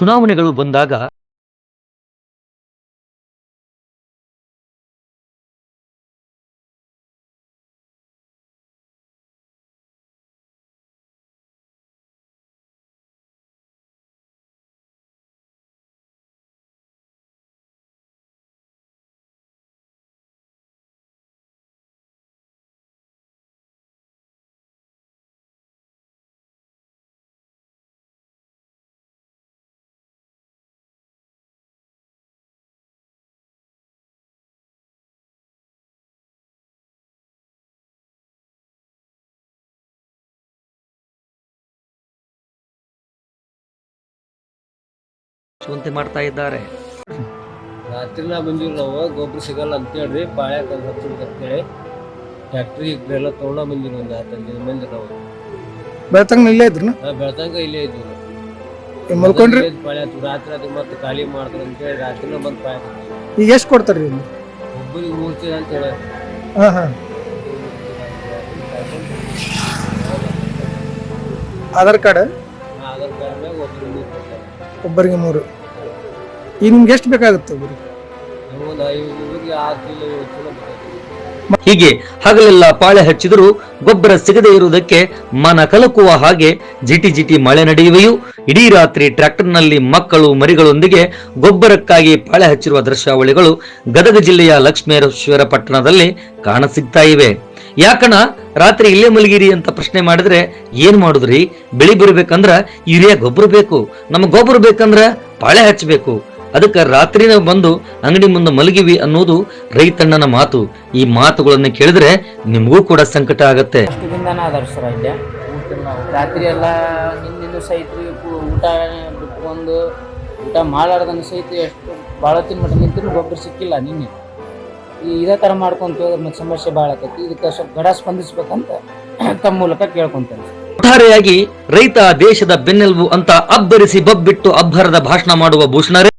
ಚುನಾವಣೆಗಳು ಬಂದಾಗ ಚುಂತೆ ಮಾಡ್ತಾ ಇದ್ದಾರೆ. ರಾತ್ರಿನ ಬಂದಿವಿ ನಾವು ಗೊಬ್ಬರ ಸಿಗಲ್ಲ ಅಂತೇಳ್ರಿ ಪಾಳ್ಯಾಕ ಹಚ್ಚಬೇಕು ಅಂತೇಳಿ ಟ್ಯಾಕ್ಟ್ರಿ ಎಲ್ಲ ತೊಗೊಂಡ ಬಂದಿವಿ ಒಂದು ಹತ್ತು ದಿನ ಮಂದಿ ನಾವು. ಬೆಳ್ತಂಗ ಇಲ್ಲೇ ಇದ್ರು ನಾವು ಬೆಳ್ತಂಗ ಇಲ್ಲೇ ಇದ್ವಿ ನಾವು. ಮಲ್ಕೊಂಡ್ರಿ? ಇಲ್ಲೇ ಇದ್ದ್ ಪಾಳ್ಯ ರಾತ್ರಿ ಅದು ಮತ್ತೆ ಖಾಲಿ ಮಾಡ್ತಾರೆ ಅಂತೇಳಿ ರಾತ್ರಿನ ಬಂದು ಪಾಳ್ಯ ಈಗ ಎಷ್ಟು ಕೊಡ್ತಾರ್ರಿ ಇಲ್ಲಿ? ಒಬ್ಬರಿಗೆ ಮೂರು ಚೀಲ ಅಂತ ಹೇಳಿ. ಹಾಂ ಹಾಂ. ಆಧಾರ್ ಕಾರ್ಡ್? ಒಬ್ಬರಿಗೆ ಮೂರು. ಈಗ ನಿಮ್ಗೆ ಎಷ್ಟು ಬೇಕಾಗುತ್ತೆ ಒಬ್ಬರಿಗೆ? ಹೀಗೆ ಹಗಲೆಲ್ಲ ಪಾಳೆ ಹಚ್ಚಿದರೂ ಗೊಬ್ಬರ ಸಿಗದೇ ಇರುವುದಕ್ಕೆ ಮನ ಕಲಕುವ ಹಾಗೆ ಜಿಟಿ ಜಿಟಿ ಮಳೆ ನಡೆಯುವೆಯೂ. ಇಡೀ ರಾತ್ರಿ ಟ್ರ್ಯಾಕ್ಟರ್ನಲ್ಲಿ ಮಕ್ಕಳು ಮರಿಗಳೊಂದಿಗೆ ಗೊಬ್ಬರಕ್ಕಾಗಿ ಪಾಳೆ ಹಚ್ಚಿರುವ ದೃಶ್ಯಾವಳಿಗಳು ಗದಗ ಜಿಲ್ಲೆಯ ಲಕ್ಷ್ಮೇಶ್ವರ ಪಟ್ಟಣದಲ್ಲಿ ಕಾಣಸಿಗ್ತಾ ಇವೆ. ಯಾಕಣ ರಾತ್ರಿ ಇಲ್ಲೇ ಮಲಗಿರಿ ಅಂತ ಪ್ರಶ್ನೆ ಮಾಡಿದ್ರೆ ಏನ್ ಮಾಡುದ್ರಿ? ಬೆಳಿ ಬರ್ಬೇಕಂದ್ರ ಯೂರಿಯಾ ಗೊಬ್ಬರ ಬೇಕು ನಮ್ಮ ಗೊಬ್ಬರ ಬೇಕಂದ್ರ ಪಾಳೆ ಹಚ್ಚಬೇಕು. ಅದಕ್ಕೆ ನಾವು ಬಂದು ಅಂಗಡಿ ಮುಂದೆ ಮಲಗಿವಿ ಅನ್ನೋದು ರೈತಣ್ಣನ ಮಾತು. ಈ ಮಾತುಗಳನ್ನು ಕೇಳಿದ್ರೆ ನಿಮಗೂ ಕೂಡ ಸಂಕಟ ಆಗತ್ತೆ. ರಾತ್ರಿ ಎಲ್ಲ ನಿನ್ನಿಂದ ಸಹಿತ ಊಟ ಬಿಟ್ಕೊಂಡು ಊಟ ಮಾಡಾರ್ದನ್ನು ಸಹಿತ ಎಷ್ಟು ಭಾಳ ತಿನ್ಬಿಟ್ಟು ನಿಂತು ಗೊಬ್ಬರ ಸಿಕ್ಕಿಲ್ಲ ನಿನ್ನೆ. ಈ ಇದೇ ಥರ ಮಾಡ್ಕೊಂತ ಹೋದ್ರೆ ಮತ್ತೆ ಸಮಸ್ಯೆ ಭಾಳ ಇದಕ್ಕೆ ಸ್ವಲ್ಪ ಗಡ ಸ್ಪಂದಿಸ್ಬೇಕಂತ ತಮ್ಮ ಮೂಲಕ ಕೇಳ್ಕೊಂತೇನೆ. ಒಟ್ಟಾರೆಯಾಗಿ ರೈತ ದೇಶದ ಬೆನ್ನೆಲುಬು ಅಂತ ಅಬ್ಬರಿಸಿ ಬಬ್ಬಿಟ್ಟು ಅಬ್ಬರದ ಭಾಷಣ ಮಾಡುವ ಭೂಷಣರೇ